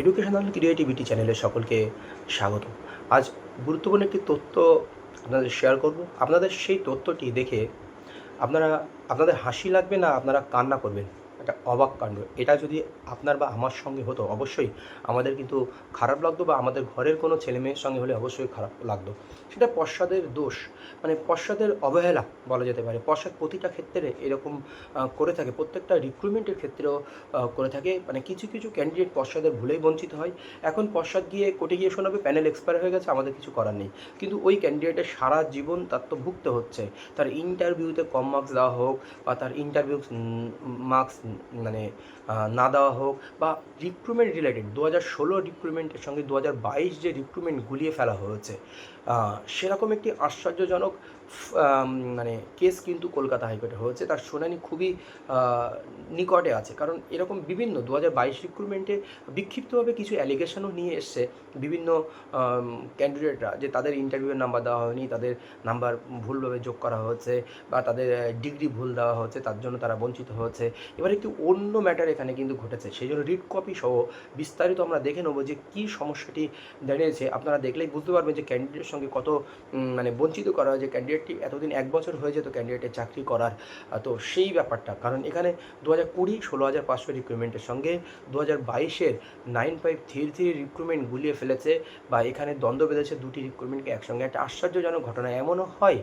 Educational creativity চ্যানেলে সকলকে স্বাগত। আজ গুরুত্বপূর্ণ একটি তথ্য আপনাদের শেয়ার করব। আপনাদের সেই তথ্যটি দেখে আপনারা, আপনাদের হাসি লাগবে না, আপনারা কান্না করবেন। একটা অবাক কাণ্ড। এটা যদি আপনার বা আমার সঙ্গে হতো, অবশ্যই আমাদের কিন্তু খারাপ লাগতো বা আমাদের ঘরের কোনো ছেলে মেয়ের সঙ্গে হলে অবশ্যই খারাপ লাগতো। সেটা পশ্চাদের দোষ। মানে পশ্চাদের অবহেলা বলা যেতে পারে। পশ্চাৎ প্রতিটা ক্ষেত্রে এরকম করে থাকে। প্রত্যেকটা রিক্রুটমেন্টের ক্ষেত্রেও করে থাকে। মানে কিছু কিছু ক্যান্ডিডেট পশ্চাদের ভুলেই বঞ্চিত হয়। এখন পশ্চাৎ গিয়ে কোর্টে গিয়ে শোনাবে প্যানেল এক্সপায়ার হয়ে গেছে, আমাদের কিছু করার নেই। কিন্তু ওই ক্যান্ডিডেটের সারা জীবন তার তো ভুগতে হচ্ছে। তার ইন্টারভিউতে কম মার্কস দেওয়া হোক বা তার ইন্টারভিউ মার্কস মানে না দেওয়া হোক বা রিক্রুটমেন্ট রিলেটেড দু হাজার ষোলো রিক্রুটমেন্টের সঙ্গে দু হাজার বাইশ যে রিক্রুটমেন্ট গুলিয়ে ফেলা হয়েছে সেরকম একটি আশ্চর্যজনক মানে কেস কিন্তু কলকাতা হাইকোর্টে হয়েছে। তার শুনানি খুবই নিকটে আছে। কারণ এরকম বিভিন্ন দু হাজার বাইশ রিক্রুটমেন্টে বিক্ষিপ্তভাবে কিছু অ্যালিগেশনও নিয়ে এসছে। বিভিন্ন ক্যান্ডিডেটরা যে তাদের ইন্টারভিউয়ের নাম্বার দেওয়া হয়নি, তাদের নাম্বার ভুলভাবে যোগ করা হয়েছে বা তাদের ডিগ্রি ভুল দেওয়া হয়েছে, তার জন্য তারা বঞ্চিত হয়েছে। এবার একটি অন্য ম্যাটার এখানে কিন্তু ঘটেছে। সেই জন্য রিড কপি সহ বিস্তারিত আমরা দেখে নেব যে কী সমস্যাটি দাঁড়িয়েছে। আপনারা দেখলেই বুঝতে পারবেন যে ক্যান্ডিডেটের সঙ্গে কত মানে বঞ্চিত করা হয় যে ক্যান্ডিডেটটি এতদিন এক বছর হয়ে যেত ক্যান্ডিডেটের চাকরি করার। তো সেই ব্যাপারটা, কারণ এখানে দু হাজার কুড়ি, ষোলো হাজার পাঁচশো রিক্রুটমেন্টের সঙ্গে দু হাজার বাইশের nine five three three recruitment গুলিয়ে ফেলেছে বা এখানে দ্বন্দ্ব বেঁধেছে দুটি রিক্রুটমেন্টকে একসঙ্গে। একটা আশ্চর্যজনক ঘটনা এমনও হয়,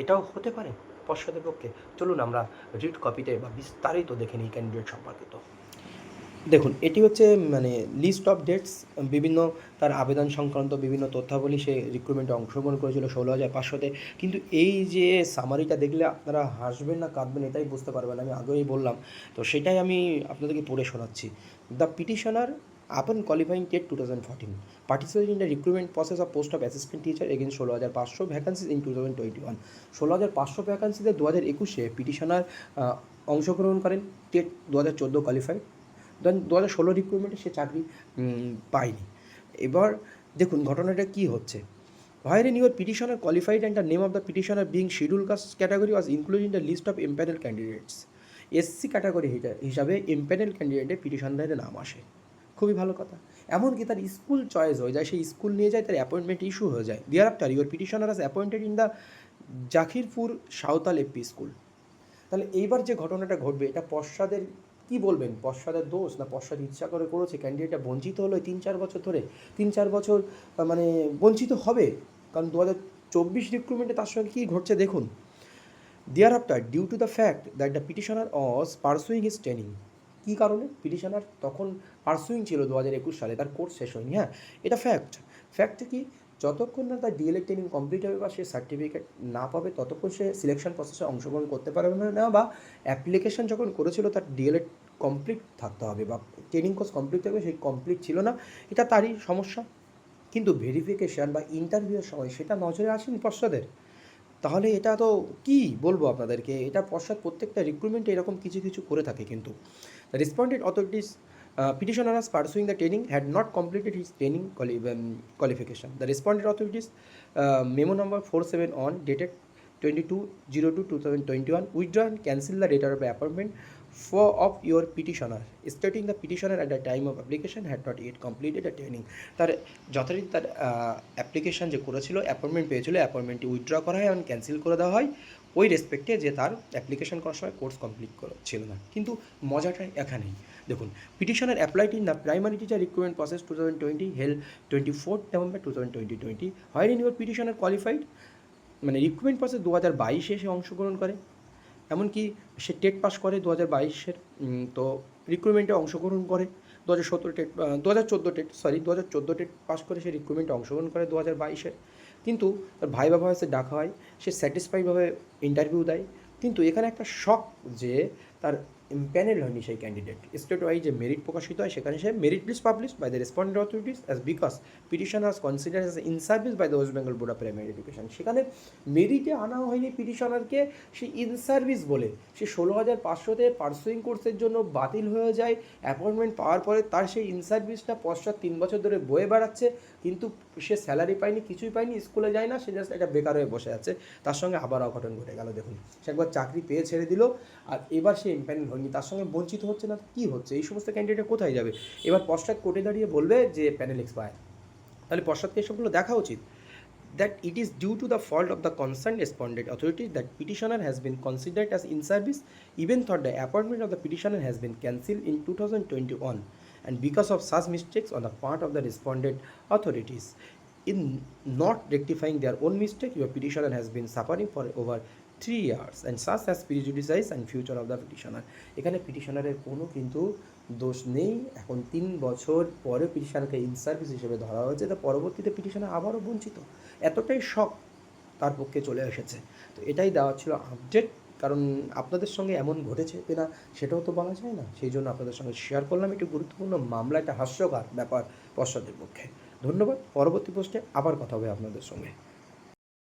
এটাও হতে পারে। পশ্চাদের পক্ষে। চলুন আমরা রিড কপিতে বা বিস্তারিত দেখে নিই ক্যান্ডিডেট সম্পর্কিত। দেখুন, এটি হচ্ছে মানে লিস্ট অফ ডেটস বিভিন্ন তার আবেদন সংক্রান্ত বিভিন্ন তথ্যাবলী সে রিক্রুটমেন্টে অংশগ্রহণ করেছিল ষোলো হাজার পাঁচশোতে। কিন্তু এই যে সামারিটা দেখলে আপনারা হাসবেন না, কাঁদবেন এটাই বুঝতে পারবেন, আমি আগেই বললাম। তো সেটাই আমি আপনাদেরকে পড়ে শোনাচ্ছি। The petitioner upon qualifying TET two thousand fourteen participate in the recruitment process of post of assistant teacher against ষোলো হাজার পাঁচশো vacancies in two thousand twenty one ষোলো হাজার পাঁচশো ভ্যাকান্সিতে দু হাজার একুশে পিটিশনার অংশগ্রহণ করেন। টেট দু হাজার চোদ্দ কোয়ালিফাইড দেন দু হাজার ষোলো রিক্রুটমেন্টে সে চাকরি পায়নি। এবার দেখুন ঘটনাটা কী হচ্ছে। in your petitioner qualified and the name of the petitioner being scheduled caste category was included in the list of impanel candidates. SC category হিসাবে ইম্প্যানেল ক্যান্ডিডেটের পিটিশনারের নাম আসে। খুবই ভালো কথা। এমনকি তার স্কুল চয়েস হয়ে যায়, সেই স্কুল নিয়ে যায়, তার অ্যাপয়েন্টমেন্ট ইস্যু হয়ে যায়। Thereafter your petitioner was appointed in the Jakirpur Santhal AP school তাহলে এইবার যে ঘটনাটা ঘটবে, এটা পশ্চাদের কি বলবেন? পশ্চাদের দোষ না পশ্চাদ ইচ্ছা করে করেছে? ক্যান্ডিডেটটা বঞ্চিত হলো তিন চার বছর ধরে? তিন চার বছর মানে বঞ্চিত হবে? কারণ দু হাজার চব্বিশ রিক্রুটমেন্টে তার সঙ্গে কী ঘটছে দেখুন। Thereafter due to the fact that the petitioner was pursuing is training কী কারণে? পিটিশনার তখন পারসুইং ছিল দু হাজার একুশ সালে, তার কোর্স শেষ হয়নি হ্যাঁ? এটা ফ্যাক্ট ফ্যাক্ট কি? যতক্ষণ না তার ডিএলএড ট্রেনিং কমপ্লিট হবে বা সে সার্টিফিকেট না পাবে, ততক্ষণ সে সিলেকশন প্রসেসে অংশগ্রহণ করতে পারবে না বা অ্যাপ্লিকেশন যখন করেছিল, তার ডিএলএড কমপ্লিট থাকতে হবে বা ট্রেনিং কোর্স কমপ্লিট থাকবে, সেই কমপ্লিট ছিল না, এটা তারই সমস্যা। কিন্তু ভেরিফিকেশান বা ইন্টারভিউয়ের সময় সেটা নজরে আসেনি পশ্চাদের তাহলে এটা তো কি বলব আপনাদেরকে এটা পশ্চাৎ প্রত্যেকটা রিক্রুটমেন্টে এরকম কিছু কিছু করে থাকে কিন্তু the respondent authorities petitioner as pursuing the training had not completed his training quali qualification the respondent qualification. The four authorities uh, memo number 47 on dated 22/02/2021 withdraw and cancel the letter of appointment for of your petitioner stating the petitioner at the time of application had not yet completed the training. তার যথারীতি তার application যে করেছিল appointment পেয়েছিল অ্যাপয়েন্টমেন্টটি withdraw করা হয় এবং cancel করে দেওয়া হয়। ওই রেসপেক্টে যে তার অ্যাপ্লিকেশন করার সময় কোর্স কমপ্লিট ছিল না। কিন্তু মজাটা এখানেই। দেখুন petitioner applied in the primary teacher recruitment process two thousand twenty hell twenty fourth November two thousand twenty twenty হয় ইন ইউর পিটিশনার কোয়ালিফাইড মানে রিক্রুটমেন্ট প্রসেস দু হাজার বাইশে সে অংশগ্রহণ করে। এমনকি সে টেট পাস করে দু হাজার বাইশের তো রিক্রুটমেন্টে অংশগ্রহণ করে। দু হাজার সতেরো টেট দু হাজার চোদ্দ টেট সরি দু হাজার চোদ্দ টেট পাস করে সে রিক্রুটমেন্টে অংশগ্রহণ করে দু হাজার বাইশের। কিন্তু তার ভাই বাবা হয়েছে ডাকা হয় সে স্যাটিসফাইভাবে ইন্টারভিউ দেয়। কিন্তু এখানে একটা শখ যে তার প্যানেল হয়নি সেই ক্যান্ডিডেট স্টেট ওয়াইজ যে মেরিট প্রকাশিত হয়, সেখানে সে merit list publish by the respondent authorities as because petition has consider as in service by the West Bengal Board of Primary Education সেখানে মেরিটে আনা হয়নি পিটিশনারকে সে ইন সার্ভিস বলে। সে ষোলো হাজার পাঁচশোতে পার্সুইং কোর্সের জন্য বাতিল হয়ে যায়। অ্যাপয়েন্টমেন্ট পাওয়ার পরে তার সেই ইন সার্ভিসটা পশ্চাৎ তিন বছর ধরে বয়ে বেড়াচ্ছে। কিন্তু সে স্যালারি পায়নি, কিছুই পায়নি স্কুলে যায় না, সে জাস্ট একটা বেকার হয়ে বসে আছে। তার সঙ্গে আবার অঘটন ঘটে গেল, দেখুন। সে একবার চাকরি পেয়ে ছেড়ে দিল, আর এবার সে ইম্প্যানেল হয়নি তার সঙ্গে বঞ্চিত হচ্ছে না কী হচ্ছে এই সমস্ত ক্যান্ডিডেট কোথায় যাবে এবার পশ্চাৎ কোর্টে দাঁড়িয়ে বলবে যে প্যানেল এক্সপায়ার তাহলে পশ্চাৎকে এসবগুলো দেখা উচিত that it is due to the fault of the concerned respondent authority that petitioner has been considered as in service even though the appointment of the petitioner has been cancelled in 2021 and because of such mistakes on the part of the respondent authorities in not rectifying their own mistake your petitioner has been suffering for over three years and সাস as prejudices and future of the petitioner এখানে পিটিশনারের কোনো কিন্তু দোষ নেই। এখন তিন বছর পরে পিটিশনারকে ইন সার্ভিস হিসেবে ধরা হয়েছে। তা পরবর্তীতে পিটিশনার আবারও বঞ্চিত। এতটাই শখ তার পক্ষে চলে এসেছে। তো এটাই দেওয়া ছিল আপডেট কারণ আপনাদের সঙ্গে এমন ঘটেছে কিনা সেটাও তো বলা যায় না। সেই জন্য আপনাদের সঙ্গে শেয়ার করলাম। একটি গুরুত্বপূর্ণ মামলা, একটা হাস্যকর ব্যাপার পশ্চাদের পক্ষে। ধন্যবাদ। পরবর্তী পোস্টে আবার কথা হবে আপনাদের সঙ্গে।